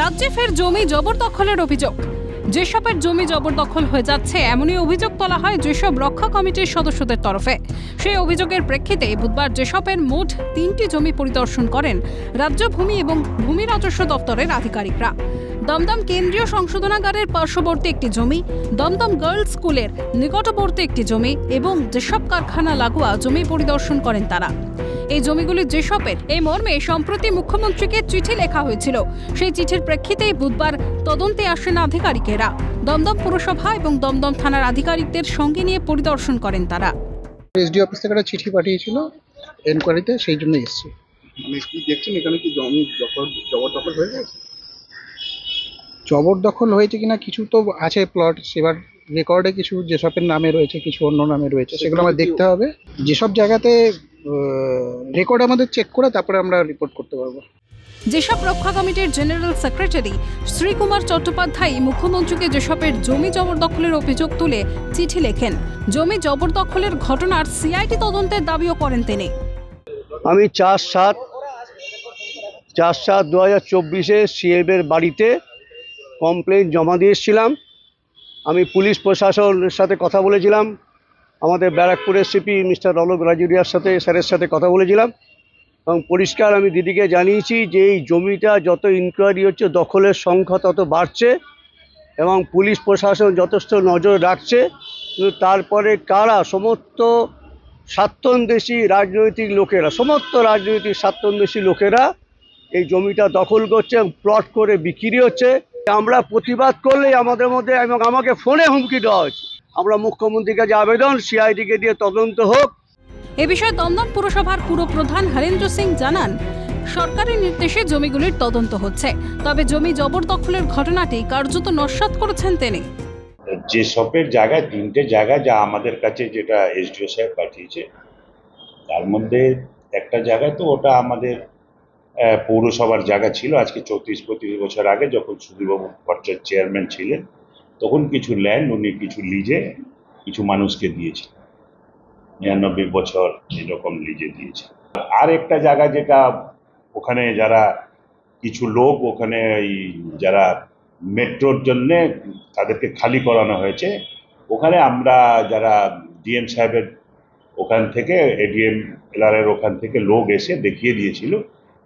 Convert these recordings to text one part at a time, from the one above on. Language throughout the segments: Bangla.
রাজ্যে ফের জমি জবরদখলের অভিযোগ। যেসবের জমি জবরদখল হয়ে যাচ্ছে, এমনই অভিযোগ তোলা হয় যেসব রক্ষা কমিটির সদস্যদের তরফে। সেই অভিযোগের প্রেক্ষিতে বুধবার যেসবের মোট তিনটি জমি পরিদর্শন করেন রাজ্য ভূমি এবং ভূমি রাজস্ব দপ্তরের আধিকারিকরা। দমদম কেন্দ্রীয় সংশোধনাগারের পার্শ্ববর্তী একটি জমি দমদম গার্লস স্কুলের নিকটবর্তী একটি জমি এবং যেসব কারখানা লাগোয়া জমি পরিদর্শন করেন তারা। এই জমিগুলি যেসবের এই মর্মে সম্প্রতি মুখ্যমন্ত্রীকে চিঠি লেখা হয়েছিল। সেই চিঠির প্রেক্ষিতেই বুধবার তদন্তে আসেন আধিকারিকেরা। দমদম পুরসভা এবং দমদম থানার আধিকারিকদের সঙ্গে নিয়ে পরিদর্শন করেন তারা। এসডি অফিস থেকে একটা চিঠি পাঠিয়েছিল এনকোয়ারিতে সেই জন্য এসেছি। মানে কি দেখছেন এখানে কি জমি জবরদখল হয়ে গেছে? জবরদখল হয়েছে কিনা কিছু তো আছে প্লট সেবার রেকর্ডে কিছু যেসবের নামে রয়েছে কিছু অন্য নামে রয়েছে সেগুলো আমাদের দেখতে হবে। যেসব জায়গাতে রেকর্ড আমাদের চেক করে তারপরে আমরা রিপোর্ট করতে পারব। যেসব রক্ষা কমিটির জেনারেল সেক্রেটারি শ্রীকুমার চট্টোপাধ্যায় মুখ্যমন্ত্রীকে যেসবের জমি জবরদখলের অভিযোগ তুলে চিঠি লেখেন জমি জবরদখলের ঘটনার সিআইটি তদন্তের দাবিও করেন তিনি। আমি চার সাত চার সাত দু হাজার চব্বিশে সিএবের বাড়িতে কমপ্লেন জমা দিয়েছিলাম। আমি পুলিশ প্রশাসনের সাথে কথা বলেছিলাম। আমাদের ব্যারাকপুরের সিপি মিস্টার অলোক রাজুরিয়ার সাথে, স্যারের সাথে কথা বলেছিলাম। এবং পরিষ্কার আমি দিদিকে জানিয়েছি যে এই জমিটা যত ইনকোয়ারি হচ্ছে, দখলের সংখ্যা তত বাড়ছে এবং পুলিশ প্রশাসন যথেষ্ট নজর রাখছে। কিন্তু তারপরে কারা, সমস্ত স্বার্থন্বেষী রাজনৈতিক লোকেরা, সমস্ত রাজনৈতিক স্বার্থন্বেষী লোকেরা এই জমিটা দখল করছে এবং প্লট করে বিক্রি হচ্ছে। আমরা প্রতিবাদ করলেই আমাদের মধ্যে এবং আমাকে ফোনে হুমকি দেওয়া হয়েছে। আমরা মুখ্যমন্ত্রীর কাছে আবেদন সিআইডিকে দিয়ে তদন্ত হোক। এ বিষয়ে দমদম পুরসভার পুরপ্রধান হরেন্দ্র সিং জানান সরকারি নির্দেশে জমিগুলির তদন্ত হচ্ছে তবে জমি জবরদখলের ঘটনাটি কার্যত নস্বাত করেছেন তিনি। যে সবের জায়গায় তিনটে জায়গা যা আমাদের কাছে যেটা এসডিও সাহেব পাঠিয়েছে তার মধ্যে একটা জায়গায় তো ওটা আমাদের পৌরসভার জায়গা ছিল, আজকে চৌত্রিশ পঁয়ত্রিশ বছর আগে যখন সুধীরবাবু ভট্টাচার্য চেয়ারম্যান ছিলেন, তখন কিছু ল্যান্ড উনি কিছু লিজে কিছু মানুষকে দিয়েছে নিরানব্বই বছর এরকম লিজে দিয়েছে আর একটা জায়গা যেটা ওখানে যারা কিছু লোক, ওখানে এই যারা মেট্রোর জন্যে তাদেরকে খালি করানো হয়েছে, ওখানে আমরা যারা ডিএম সাহেবের ওখান থেকে এডিএম এলআরের ওখান থেকে লোক এসে দেখিয়ে দিয়েছিল।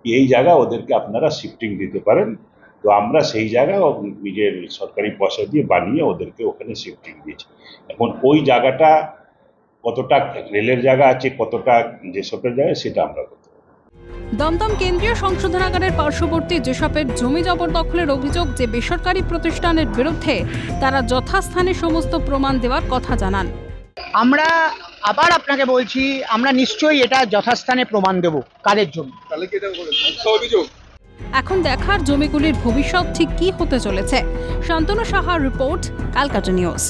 কি এই জায়গা ওদেরকে আপনারা শিফটিং দিতে পারেন। তো আমরা সেই জায়গা নিজের সরকারি পয়সা দিয়ে বানিয়ে ওদেরকে ওখানে শিফটিং দিয়েছি। এখন ওই জায়গাটা কতটা রেলের জায়গা আছে কতটা যেসবের জায়গা সেটা আমরা করতে দমদম কেন্দ্রীয় সংশোধনাগারের পার্শ্ববর্তী যেসবের জমি জবরদখলের অভিযোগ যে বেসরকারি প্রতিষ্ঠানের বিরুদ্ধে তারা যথাস্থানে সমস্ত প্রমাণ দেওয়ার কথা জানান। আমরা আবার আপনাকে বলছি আমরা নিশ্চয়ই এটা যথাস্থানে প্রমাণ দেব কাদের জন্য? তাহলে কি এটা মিথ্যা অভিযোগ? এখন দেখার জমিগুলির ভবিষ্যৎ ঠিক কি হতে চলেছে। শান্তনু সাহার রিপোর্ট ক্যালকাটা নিউজ।